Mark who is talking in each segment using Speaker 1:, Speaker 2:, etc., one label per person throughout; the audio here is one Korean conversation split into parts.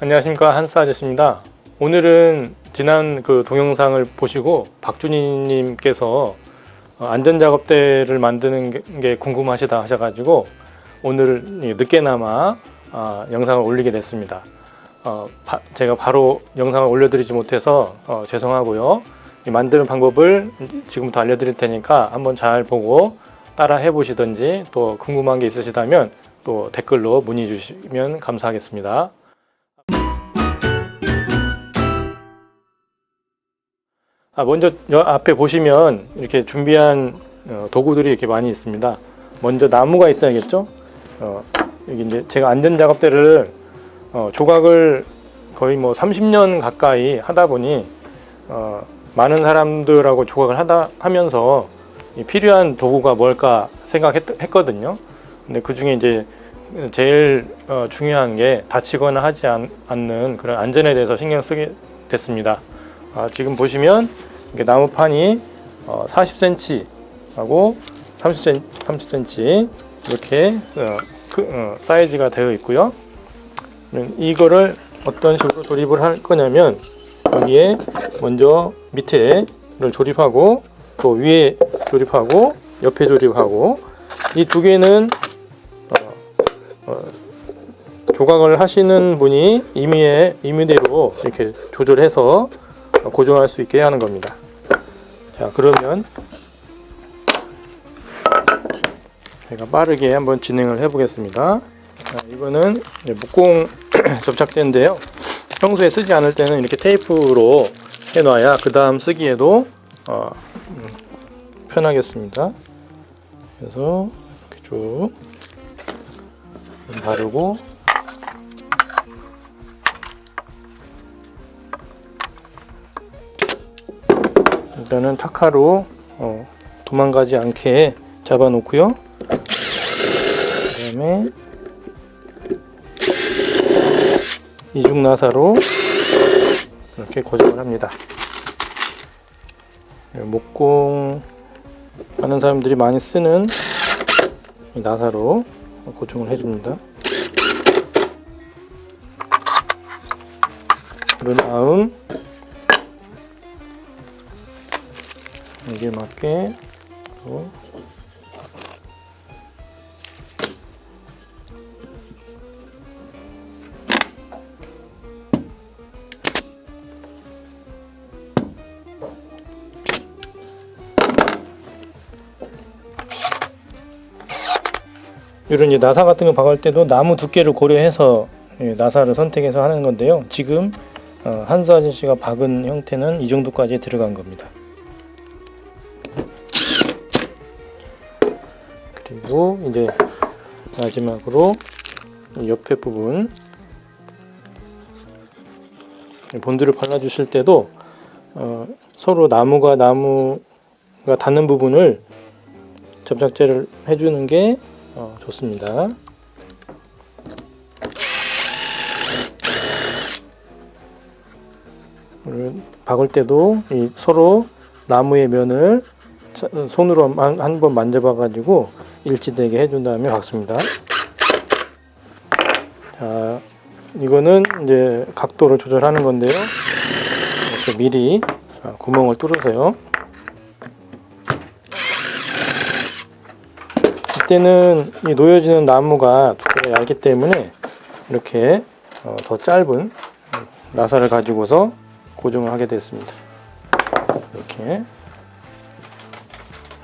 Speaker 1: 안녕하십니까 한스 아저씨입니다. 오늘은 지난 그 동영상을 보시고 박준희님께서 어, 안전작업대를 만드는 게- 게 궁금하시다 하셔가지고 오늘 이 늦게나마 아, 영상을 올리게 됐습니다. 어, 바- 제가 바로 영상을 올려드리지 못해서 어, 죄송하고요. 이 만드는 방법을 지금부터 알려드릴 테니까 한번 잘 보고 따라 해보시든지 또 궁금한 게 있으시다면 또 댓글로 문의 주시면 감사하겠습니다. 아, 먼저 여 앞에 보시면 이렇게 준비한 어, 도구들이 이렇게 많이 있습니다. 먼저 나무가 있어야겠죠. 어, 여기 이제 제가 안전 작업대를 어, 조각을 거의 뭐 30년 가까이 하다 보니 어, 많은 사람들하고 조각을 하다 하면서 이 필요한 도구가 뭘까 생각했거든요. 근데 그 중에 이제 제일 어, 중요한 게 다치거나 하지 않, 는 그런 안전에 대해서 신경 쓰게 됐습니다. 아, 지금 보시면 이게 나무판이 어, 40cm 하고 30cm, 30cm 이렇게 어, 크- 어, 사이즈가 되어 있고요. 그러면 이거를 어떤 식으로 조립을 할 거냐면 여기에 먼저 밑에를 조립하고 또 위에 조립하고 옆에 조립하고 이 두 개는 어, 어, 조각을 하시는 분이 임의의 임의대로 이렇게 조절해서 고정할 수 있게 하는 겁니다. 자 그러면 제가 빠르게 한번 진행을 해 보겠습니다. 자, 이거는 목공 접착제인데요. 평소에 쓰지 않을 때는 이렇게 테이프로 해놔야 그 다음 쓰기에도 어, 음, 편하겠습니다. 그래서 이렇게 쭉 바르고 일단은 타카로 어, 도망가지 않게 잡아 놓고요. 그 다음에 이중 나사로 이렇게 고정을 합니다. 목공 하는 사람들이 많이 쓰는 이 나사로 고정을 해줍니다. 그런 다음 여기에 맞게 또 이런 이제 나사 같은 거 박을 때도 나무 두께를 고려해서 예, 나사를 선택해서 하는 건데요. 지금 어, 한수 아저씨가 박은 형태는 이 정도까지 들어간 겁니다. 그리고 이제 마지막으로 이 옆에 부분 이 본드를 발라주실 때도 어, 서로 나무가 나무가 닿는 부분을 접착제를 해주는 게 어, 좋습니다. 박을 때도 이 서로 나무의 면을 자- 손으로 한 번 만져봐 가지고 일치되게 해준 다음에 박습니다. 자, 이거는 이제 각도를 조절하는 건데요. 이렇게 미리 아, 구멍을 뚫으세요. 이때는 이 놓여지는 나무가 두께가 얇기 때문에 이렇게 어, 더 짧은 나사를 가지고서 고정을 하게 됐습니다. 이렇게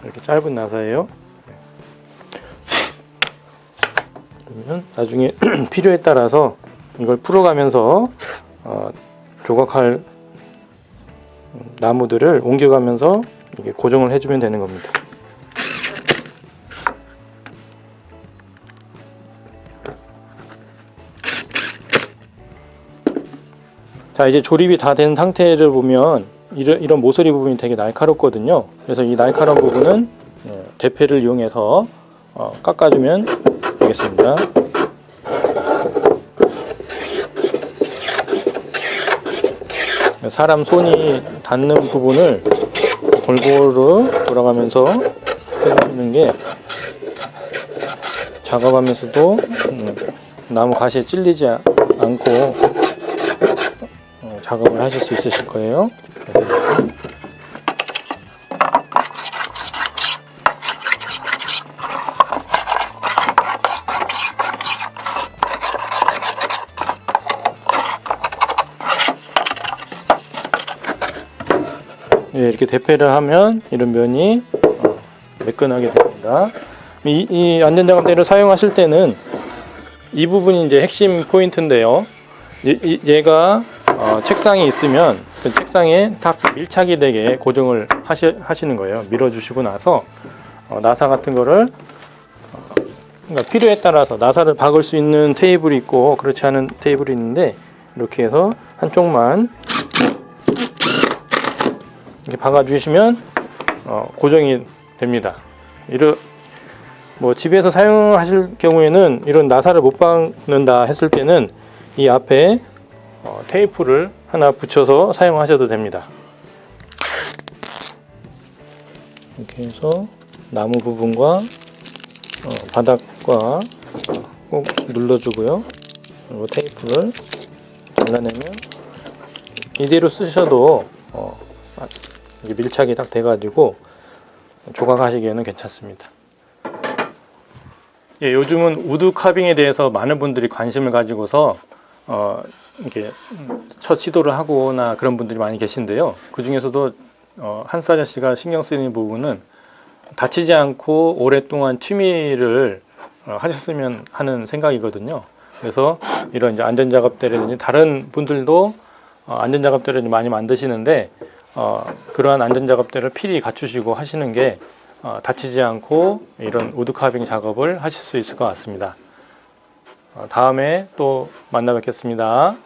Speaker 1: 이렇게 짧은 나사예요. 그러면 나중에 필요에 따라서 이걸 풀어가면서 어, 조각할 나무들을 옮겨가면서 이게 고정을 해주면 되는 겁니다. 자 이제 조립이 다 된 상태를 보면 이런, 이런 모서리 부분이 되게 날카롭거든요 그래서 이 날카로운 부분은 어, 대패를 이용해서 어, 깎아주면 되겠습니다 사람 손이 닿는 부분을 골고루 돌아가면서 해주시는 게 작업하면서도 음, 나무 가시에 찔리지 않고 작업을 하실 수 있으실 거예요. 예, 이렇게 대패를 하면 이런 면이 어, 매끈하게 됩니다. 이, 이 안전장갑대를 사용하실 때는 이 부분이 이제 핵심 포인트인데요. 이- 이- 얘가 어, 책상에 있으면 그 책상에 딱 밀착이 되게 고정을 하시, 하시는 거예요. 밀어주시고 나서 어, 나사 같은 거를 어, 그러니까 필요에 따라서 나사를 박을 수 있는 테이블이 있고 그렇지 않은 테이블이 있는데 이렇게 해서 한쪽만 이렇게 박아주시면 어, 고정이 됩니다. 이런 뭐 집에서 사용하실 경우에는 이런 나사를 못 박는다 했을 때는 이 앞에 어, 테이프를 하나 붙여서 사용하셔도 됩니다. 이렇게 해서 나무 부분과 어, 바닥과 어, 꼭 눌러주고요. 그리고 테이프를 잘라내면 이대로 쓰셔도 어, 밀착이 딱 돼가지고 조각하시기에는 괜찮습니다. 예, 요즘은 우드 카빙에 대해서 많은 분들이 관심을 가지고서 어, 이렇게 음, 첫 시도를 하거나 그런 분들이 많이 계신데요. 그 중에서도 어, 한스 아저씨가 신경 쓰이는 부분은 다치지 않고 오랫동안 취미를 어, 하셨으면 하는 생각이거든요. 그래서 이런 이제 안전작업대라든지 다른 분들도 어, 안전작업대를 많이 만드시는데 어, 그러한 안전 작업대를 필히 갖추시고 하시는 게 어, 다치지 않고 이런 우드 카빙 작업을 하실 수 있을 것 같습니다. 어, 다음에 또 만나 뵙겠습니다.